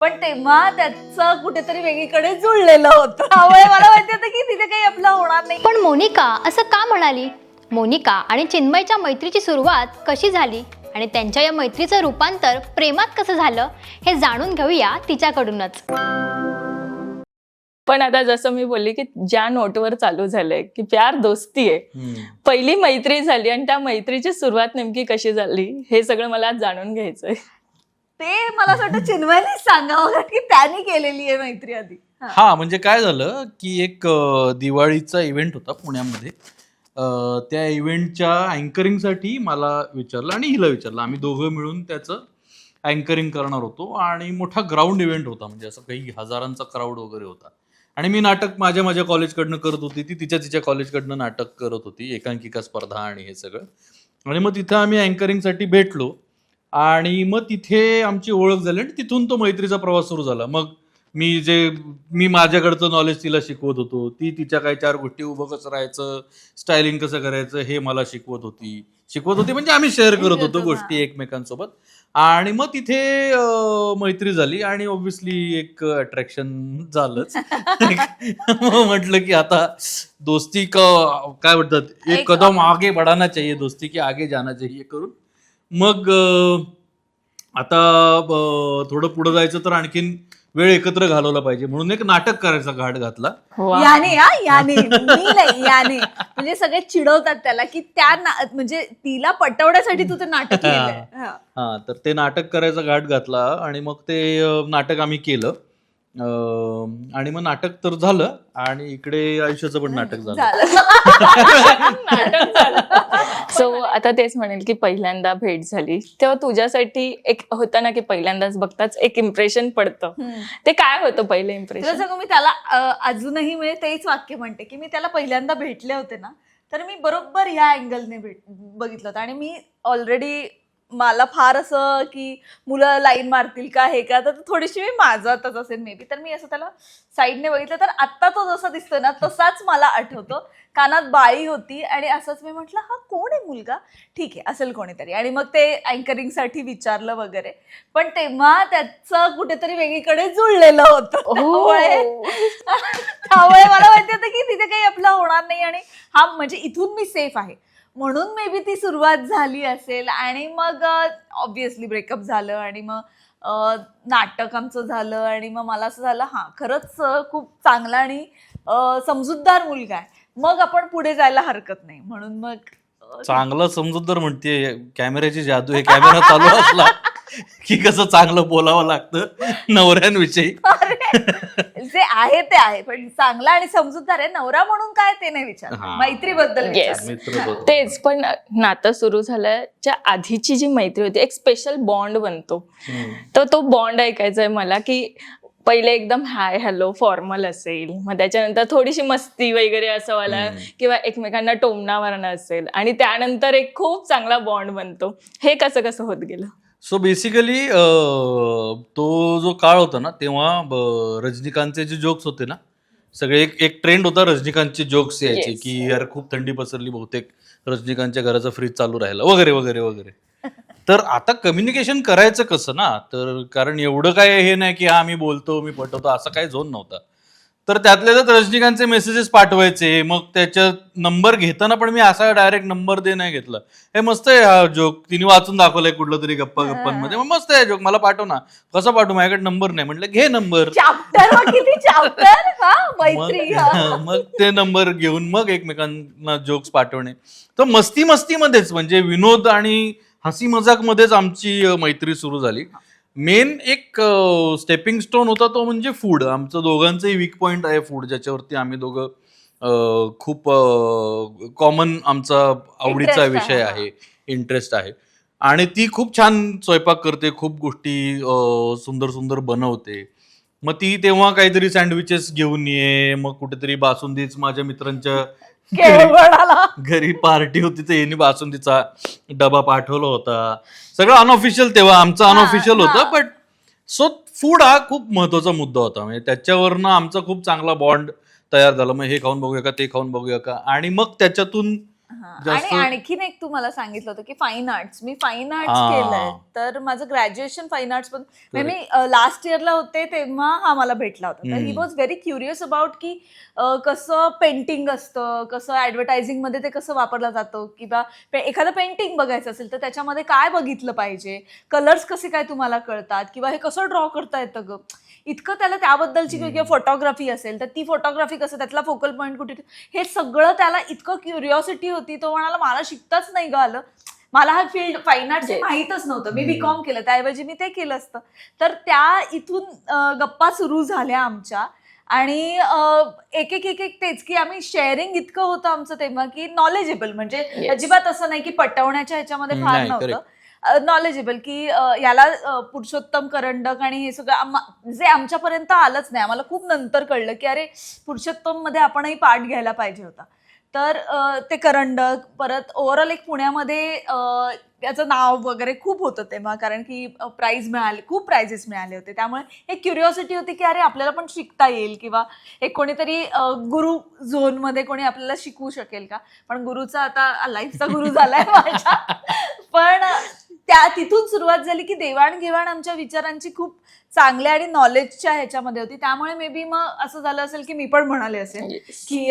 पण तेव्हा त्याचं कुठेतरी वेगळीकडे जुळलेलं होतं. त्यामुळे मला माहिती होतं की तिथे काही आपलं होणार नाही. पण मोनिका असं का म्हणाली? मोनिका आणि चिन्मयच्या मैत्रीची सुरुवात कशी झाली? आणि त्यांच्या या मैत्रीचं रूपांतर प्रेमात कसं झालं? हे जाणून घेऊया तिच्याकडूनच. पण आता जसं मी बोलली की ज्या नोटवर चालू झालंय की प्यार दोस्ती आहे. पहिली मैत्री झाली आणि त्या मैत्रीची सुरुवात नेमकी कशी झाली हे सगळं मला आज जाणून घ्यायचंय. ते मला असं वाटतं चिन्मयने सांगावं कारण की त्याने केलेली आहे मैत्री आधी. हा. हा म्हणजे काय झालं की एक दिवाळीचा इव्हेंट होता पुण्यामध्ये. त्या इव्हेंटच्या अँकरिंगसाठी मला विचारलं आणि हिला विचारलं. आम्ही दोघं मिळून त्याचं अँकरिंग करणार होतो आणि मोठा ग्राउंड इव्हेंट होता म्हणजे असं काही हजारांचा क्राऊड वगैरे होता. आणि मी नाटक माझ्या माझ्या कॉलेजकडनं करत होती ती तिच्या तिच्या कॉलेजकडनं नाटक करत होती एकांकिका स्पर्धा आणि हे सगळं. आणि मग तिथं आम्ही अँकरिंगसाठी भेटलो. आणि मग तिथे आमची ओळख झाली आणि तिथून तो मैत्रीचा प्रवास सुरू झाला. मग मी जे मी माझ्याकडचं नॉलेज तिला शिकवत होतो. ती तिच्या काही चार गोष्टी उभं कसं राहायचं स्टायलिंग कसं करायचं हे मला शिकवत होती. शिकवत होती म्हणजे आम्ही शेअर करत होतो. गोष्टी एकमेकांसोबत. आणि मग तिथे मैत्री झाली आणि ऑब्व्हियसली एक अट्रॅक्शन झालंच. मग म्हटलं की आता दोस्ती का काय म्हणतात एक एक कदम आगे बढ़ाना चाहिए दोस्ती की आगे जाना चाहिए करून. मग आता थोडं पुढे जायचं तर आणखीन वेळ एकत्र घालवला पाहिजे. म्हणून एक नाटक करायचा घाट घातला. याने हा याने. मी नाही याने. म्हणजे सगळे चिडवतात त्याला की त्या ना- म्हणजे तिला पटवण्यासाठी तू ते नाटक हा. हा. तर ते नाटक करायचा घाट घातला आणि मग ते नाटक आम्ही केलं. आणि मग नाटक तर झालं आणि इकडे आयुष्याचं पण नाटक झालं. झालं. सो आता तेच म्हणेल की पहिल्यांदा भेट झाली. तेव्हा तुझ्यासाठी एक होतं ना की पहिल्यांदाच बघताच एक इम्प्रेशन पडतं. ते काय होतं पहिलं इम्प्रेशन सांगू मी त्याला अजूनही म्हणजे तेच वाक्य म्हणते की मी त्याला पहिल्यांदा भेटले होते ना तर मी बरोबर ह्या अँगलने भेट बघितलं होतं. आणि मी ऑलरेडी मला फार असं की मुलं लाईन मारतील का हे का तर थोडीशी मी माझतच असेल मे बी तर मी असं त्याला साईडने बघितलं तर आत्ता तो जसा दिसतोय ना तसाच मला आठवतो. कानात बाळी होती आणि असंच मी म्हटलं हा कोण आहे मुलगा? ठीक आहे असेल कोणीतरी. आणि मग ते अँकरिंगसाठी विचारलं वगैरे. पण तेव्हा त्याचं कुठेतरी वेगळीकडे जुळलेलं होतं. त्यामुळे त्यामुळे मला माहिती होतं की तिथे काही आपलं होणार नाही आणि हा म्हणजे इथून मी सेफ आहे. म्हणून मे बी ती सुरुवात झाली असेल. आणि मग ऑब्विसली ब्रेकअप झालं आणि मग नाटक आमचं झालं आणि मग मला असं झालं हां खरंच खूप चांगला आणि समजूतदार मुलगा आहे. मग आपण पुढे जायला हरकत नाही. म्हणून मग चांगलं समजूतदार म्हणते कॅमेऱ्याची जादू आहे कॅमेरा चालू असला. की कसं चांगलं बोलावं लागतं नवऱ्यांविषयी अरे, जे आहे ते आहे पण चांगला आणि समजूतदार आहे नवरा म्हणून काय ते नाही विचार हां. मैत्रीबद्दल Yes. विचार मित्र बरोबर. तेच पण नातं सुरू झाल्याच्या आधीची जी मैत्री होती एक स्पेशल बॉन्ड बनतो हम्म. तर तो बॉन्ड ऐकायचा आहे मला की पहिले एकदम हाय हॅलो फॉर्मल असेल मग त्याच्यानंतर थोडीशी मस्ती वगैरे असं वाला हम्म. किंवा एकमेकांना टोमणा मारणं असेल आणि त्यानंतर एक खूप चांगला बॉन्ड बनतो हे कसं कसं होत गेलं सो बेसिकली तो जो काळ होता ना तेव्हा ब- रजनीकांतचे जे जोक्स होते ना सगळे एक एक ट्रेंड होता रजनीकांतचे जोक्स यायचे Yes. की यार खूप थंडी पसरली बहुतेक रजनीकांतच्या घराचा फ्रीज चालू राहिला वगैरे वगैरे वगैरे तर आता कम्युनिकेशन करायचं कसं ना तर कारण एवढं काय हे नाही की हा मी बोलतो मी पटवतो असं काही झोन नव्हता तर त्यातल्या त्यात रजनीकांतचे मेसेजेस पाठवायचे. मग त्याच्यात नंबर घेताना पण मी असा डायरेक्ट नंबर दे नाही घेतला. हे मस्त आहे हा जोक तिने वाचून दाखवलाय कुठलं तरी गप्पा गप्पांमध्ये. मग मस्त आहे जोक मला पाठव ना. कसा पाठवू? माझ्याकडे नंबर नाही. म्हटलं घे नंबर चॅप्टर किती चॅप्टर मैत्री मग मग ते नंबर घेऊन मग एकमेकांना जोक्स पाठवणे. तर मस्ती मस्तीमध्येच म्हणजे विनोद आणि हसी मजाक मध्येच आमची मैत्री सुरू झाली. मेन एक स्टेपिंग स्टोन होता तो म्हणजे फूड आमचं दोघांचंही वीक पॉइंट आहे फूड ज्याच्यावरती आम्ही दोघं खूप कॉमन आमचा आवडीचा विषय. आहे इंटरेस्ट आहे. आणि ती खूप छान स्वयंपाक करते खूप गोष्टी सुंदर सुंदर बनवते. मग ती तेव्हा काहीतरी सँडविचेस घेऊन ये मग कुठेतरी बासुंदीच माझ्या मित्रांच्या घरी पार्टी होती तर यांनी बासुंदीचा डबा पाठवला होता. सगळं अनऑफिशियल तेव्हा आमचं अनऑफिशियल. होतं बट सो फूड हा खूप महत्त्वाचा मुद्दा होता. म्हणजे त्याच्यावरनं आमचा खूप चांगला बॉन्ड तयार झाला. मग हे खाऊन बघूया का ते खाऊन बघूया का? आणि मग त्याच्यातून जास्त- आणि आणखीन एक तू मला सांगितलं होतं की फाईन आर्ट्स मी फाईन आर्ट्स हा. केलंय. तर माझं ग्रॅज्युएशन फाईन आर्ट्स पण म्हणजे मी लास्ट इयरला होते तेव्हा हा मला भेटला होता. तर ही हम्म. वॉज व्हेरी क्युरियस अबाउट की अ, कसं पेंटिंग असतं कसं ऍडव्हर्टायझिंगमध्ये ते कसं वापरलं जातं किंवा पे- एखादं पेंटिंग बघायचं असेल तर त्याच्यामध्ये काय बघितलं पाहिजे? कलर्स कसे काय तुम्हाला कळतात? किंवा हे कसं ड्रॉ करता येतं ग? इतकं त्याला त्याबद्दलची किंवा फोटोग्राफी असेल तर ती फोटोग्राफी कसं त्यातला फोकल पॉईंट कुठे हे सगळं त्याला इतकं क्युरिओसिटी होती तो म्हणाला मला शिकताच नाही ग आलं. मला हा फील्ड फाईन Yes. माहीतच नव्हतं. मी. बीकॉम केलं त्याऐवजी मी ते केलं असतं. तर त्या इथून गप्पा सुरू झाल्या आमच्या. आणि एक एक एक एक तेच की आम्ही शेअरिंग इतकं होतं आमचं तेव्हा की नॉलेजेबल म्हणजे. अजिबात असं नाही की पटवण्याच्या ह्याच्यामध्ये फार नव्हतं. नॉलेजेबल की याला पुरुषोत्तम करंडक आणि हे सगळं जे आमच्यापर्यंत आलंच नाही. आम्हाला खूप नंतर कळलं की अरे पुरुषोत्तममध्ये आपणही पाठ घ्यायला पाहिजे होता. तर ते करंडक परत ओव्हरऑल एक पुण्यामध्ये त्याचं नाव वगैरे खूप होतं तेव्हा कारण की प्राईज मिळाले खूप प्राइजेस मिळाले होते. त्यामुळे एक क्युरिओसिटी होती की अरे आपल्याला पण शिकता येईल किंवा एक कोणीतरी गुरु झोनमध्ये कोणी आपल्याला शिकवू शकेल का? पण गुरुचा आता लाईफचा गुरु झालाय माझ्या. पण त्या तिथून सुरुवात झाली की देवाणघेवाण आमच्या विचारांची खूप चांगल्या आणि नॉलेजच्या ह्याच्यामध्ये होती त्यामुळे मे बी मग असं झालं असेल की मी पण म्हणाले असेल. की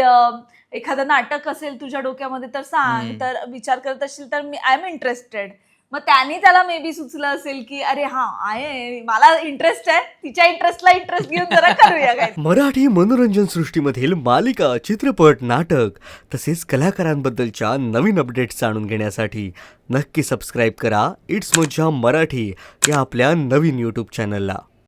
एखादं नाटक असेल तुझ्या डोक्यामध्ये तर सांग. तर विचार करत असशील तर मी आय एम इंटरेस्टेड मग त्यांनी त्याला मे बी सुचलं असेल की अरे हा आहे मला इंटरेस्ट आहे. तिच्या इंटरेस्टला इंटरेस्ट घेऊन जरा करूया काय मराठी मनोरंजन सृष्टीमधील मालिका चित्रपट नाटक तसेच कलाकारांबद्दलच्या नवीन अपडेट्स जाणून घेण्यासाठी नक्की सबस्क्राईब करा. इट्स मज्जा मराठी या आपल्या नवीन यूट्यूब चॅनलला